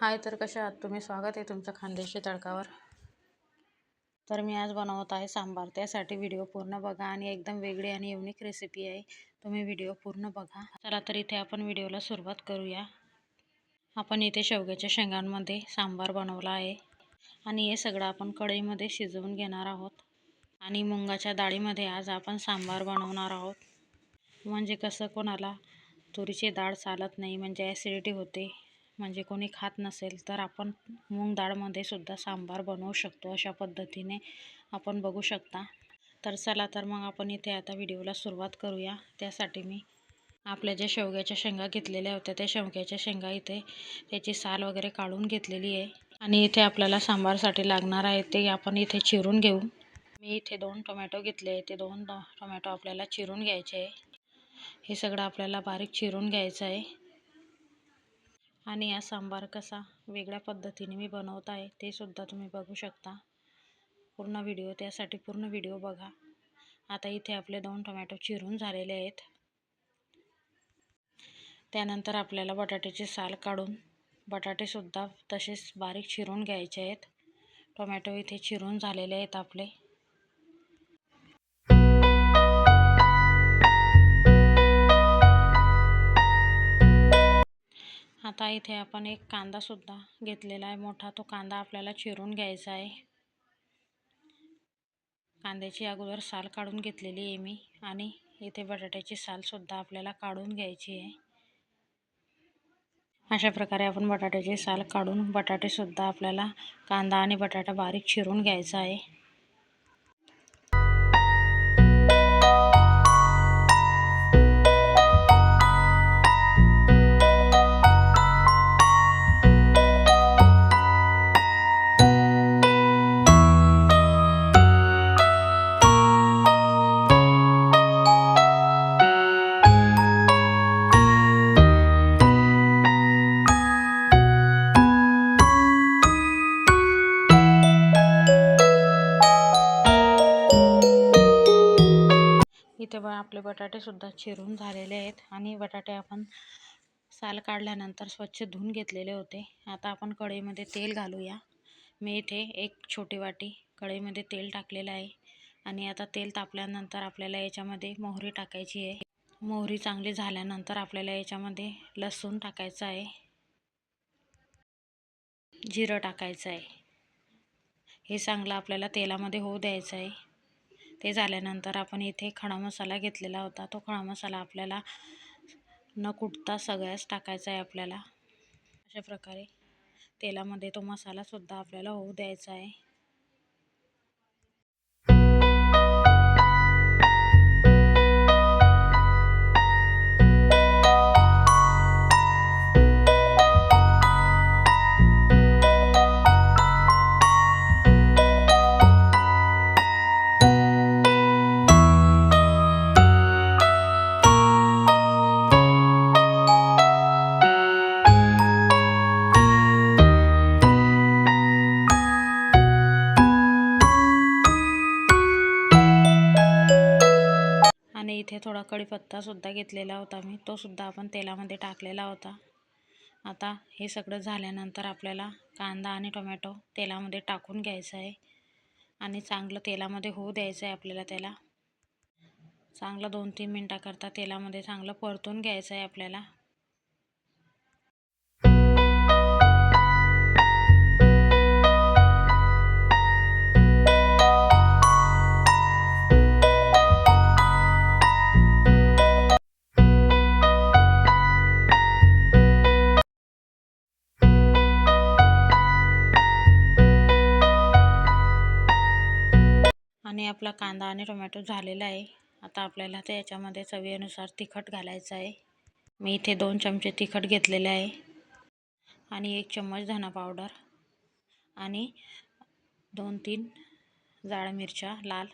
हाय तर कशा आहात? तुम्ही स्वागत आहे तुमचं खानदेशी तडकावर. तर मी आज बनवत आहे सांबार. त्यासाठी व्हिडिओ पूर्ण बघा आणि एकदम वेगळी आणि युनिक रेसिपी आहे. तुम्ही व्हिडिओ पूर्ण बघा. चला तर इथे आपण व्हिडिओला सुरुवात करूया. आपण इथे शेवग्याच्या शेंगांमध्ये सांबार बनवला आहे. आणि हे सगळं आपण कढईमध्ये शिजवून घेणार आहोत. आणि मुंगाच्या डाळीमध्ये आज आपण सांबार बनवणार आहोत. म्हणजे कसं कोणाला तुरीची डाळ चालत नाही म्हणजे ॲसिडिटी होते म्हणजे कोणी खात नसेल तर आपण मूग डाळमध्ये सुद्धा सांबार बनवू शकतो अशा पद्धतीने आपण बघू शकता. तर चला तर मग आपण इथे आता व्हिडिओला सुरुवात करूया. त्यासाठी मी आपल्या ज्या शेवग्याच्या शेंगा घेतलेल्या होत्या त्या शेवग्याच्या शेंगा इथे त्याची साल वगैरे काढून घेतलेली आहे. आणि इथे आपल्याला सांबारसाठी लागणार आहे ते आपण इथे चिरून घेऊ. मी इथे दोन टोमॅटो घेतले आहे ते दोन टोमॅटो आपल्याला चिरून घ्यायचे आहे. हे सगळं आपल्याला बारीक चिरून घ्यायचं आहे. आणि हा सांबार कसा वेगळ्या पद्धतीने मी बनवत आहे ते सुद्धा तुम्ही बघू शकता. पूर्ण व्हिडिओ त्यासाठी पूर्ण व्हिडिओ बघा. आता इथे आपले दोन टोमॅटो चिरून झालेले आहेत. त्यानंतर आपल्याला बटाट्याची साल काढून बटाटेसुद्धा तसेच बारीक चिरून घ्यायचे आहेत. टोमॅटो इथे चिरून झालेले आहेत आपले. आता इथे आपण एक कांदासुद्धा घेतलेला आहे. मोठा तो कांदा आपल्याला चिरून घ्यायचा आहे. कांद्याची अगोदर साल काढून घेतलेली आहे मी आणि इथे बटाट्याची सालसुद्धा आपल्याला काढून घ्यायची आहे. अशा प्रकारे आपण बटाट्याची साल काढून बटाटेसुद्धा आपल्याला कांदा आणि बटाटा बारीक चिरून घ्यायचा आहे. इथे बघा आपले बटाटेसुद्धा चिरून झालेले आहेत आणि बटाटे आपण साल काढल्यानंतर स्वच्छ धुवून घेतलेले होते. आता आपण कढईमध्ये तेल घालूया. मी इथे एक छोटी वाटी कढईमध्ये तेल टाकलेलं आहे आणि आता तेल तापल्यानंतर आपल्याला याच्यामध्ये मोहरी टाकायची आहे. मोहरी चांगली झाल्यानंतर आपल्याला याच्यामध्ये लसूण टाकायचं आहे. जिरं टाकायचं आहे. हे चांगलं आपल्याला तेलामध्ये होऊ द्यायचं आहे. ते झाल्यानंतर आपण इथे खडा मसाला घेतलेला होता. तो खडा मसाला आपल्याला न कुटता सगळ्याच टाकायचा आहे आपल्याला. अशा प्रकारे तेलामध्ये तो मसालासुद्धा आपल्याला होऊ द्यायचा आहे. इथे थोडा कढीपत्तासुद्धा घेतलेला होता मी. तोसुद्धा आपण तेलामध्ये टाकलेला होता. आता हे सगळं झाल्यानंतर आपल्याला कांदा आणि टोमॅटो तेलामध्ये टाकून घ्यायचं आहे. आणि चांगलं तेलामध्ये होऊ द्यायचं आहे आपल्याला त्याला. चांगलं दोन तीन मिनटाकरता तेलामध्ये चांगलं परतून घ्यायचं आहे आपल्याला. आणि आपला कांदा आणि टोमॅटो झालेला आहे. आता आपल्याला ते याच्यामध्ये चवीनुसार तिखट घालायचं आहे. मी इथे दोन चमचे तिखट घेतलेले आहे आणि एक चम्मच धना पावडर आणि दोन तीन जाड मिरच्या लाल.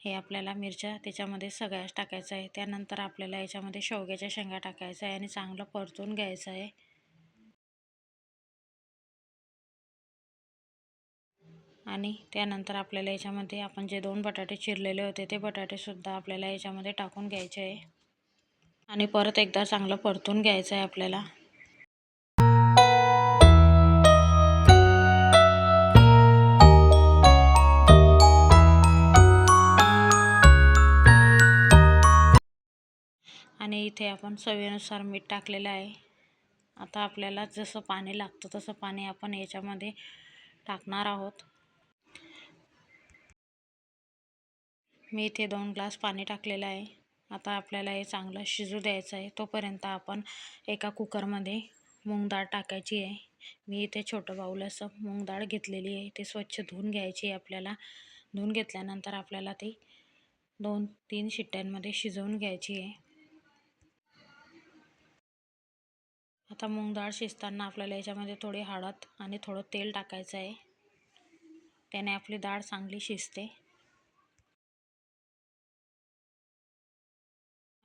हे आपल्याला मिरच्या त्याच्यामध्ये सगळ्याच टाकायचं आहे. त्यानंतर आपल्याला याच्यामध्ये शेवग्याच्या शेंगा टाकायचं आहे आणि चांगलं परतून घ्यायचं आहे. आणि त्यानंतर आपल्याला याच्यामध्ये आपण जे दोन बटाटे चिरलेले होते ते बटाटेसुद्धा आपल्याला याच्यामध्ये टाकून घ्यायचे आहे. आणि परत एकदा चांगलं परतून घ्यायचं आहे आपल्याला. आणि इथे आपण सवयीनुसार मीठ टाकलेलं आहे. आता आपल्याला जसं पाणी लागतं तसं पाणी आपण याच्यामध्ये टाकणार आहोत. मी इथे दोन ग्लास पाणी टाकलेलं आहे. आता आपल्याला हे चांगलं शिजू द्यायचं आहे. तोपर्यंत आपण एका कुकरमध्ये मूग डाळ टाकायची आहे. मी इथे छोटं बाऊल असं मूग डाळ घेतलेली आहे. ते स्वच्छ धुवून घ्यायची आहे आपल्याला. धुवून घेतल्यानंतर आपल्याला ती दोन तीन शिट्ट्यांमध्ये शिजवून घ्यायची आहे. आता मूग डाळ शिजताना आपल्याला याच्यामध्ये थोडी हळद आणि थोडं तेल टाकायचं आहे. त्याने आपली डाळ चांगली शिजते.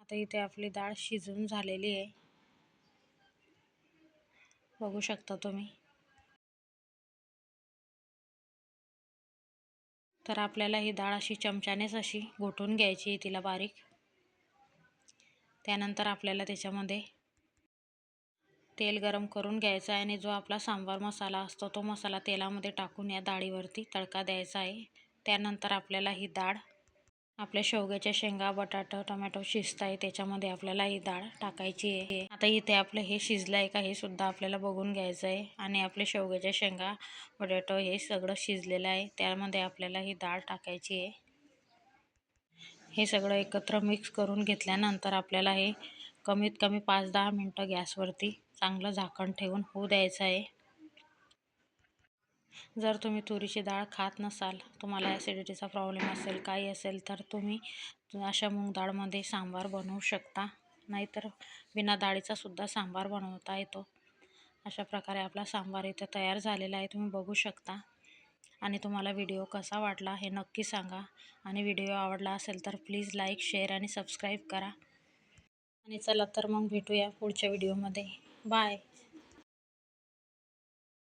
आता इथे आपली डाळ शिजून झालेली आहे. बघू शकता तुम्ही. तर आपल्याला ही डाळ अशी चमच्यानेच अशी घोटून घ्यायची तिला बारीक. त्यानंतर आपल्याला त्याच्यामध्ये तेल गरम करून घ्यायचं आहे आणि जो आपला सांबार मसाला असतो तो मसाला तेलामध्ये टाकून या डाळीवरती तडका द्यायचा आहे. त्यानंतर आपल्याला ही डाळ आपल्या शेवग्याच्या शेंगा बटाटा टोमॅटो शिजत आहे त्याच्यामध्ये आपल्याला ही डाळ टाकायची आहे. आता इथे आपलं हे शिजलं आहे का हे सुद्धा आपल्याला बघून घ्यायचं आहे आणि आपले शेवग्याच्या शेंगा बटाटो हे सगळं शिजलेलं आहे. त्यामध्ये आपल्याला ही डाळ टाकायची आहे. हे सगळं एकत्र मिक्स करून घेतल्यानंतर आपल्याला हे कमीत कमी पाच दहा मिनटं गॅसवरती चांगलं झाकण ठेवून होऊ द्यायचं आहे. जर तुम्ही तुरीची डाळ खात नसाल तुम्हाला ॲसिडिटीचा प्रॉब्लेम असेल काही असेल तर तुम्ही अशा मूग डाळमध्ये सांबार बनवू शकता. नाहीतर बिना डाळीचा सुद्धा सांबार बनवता येतो. अशा प्रकारे आपला सांबार इथे तयार झालेला आहे तुम्ही बघू शकता. आणि तुम्हाला व्हिडिओ कसा वाटला हे नक्की सांगा. आणि व्हिडिओ आवडला असेल तर प्लीज लाईक शेअर आणि सबस्क्राईब करा. आणि चला तर मग भेटूया पुढच्या व्हिडिओमध्ये बाय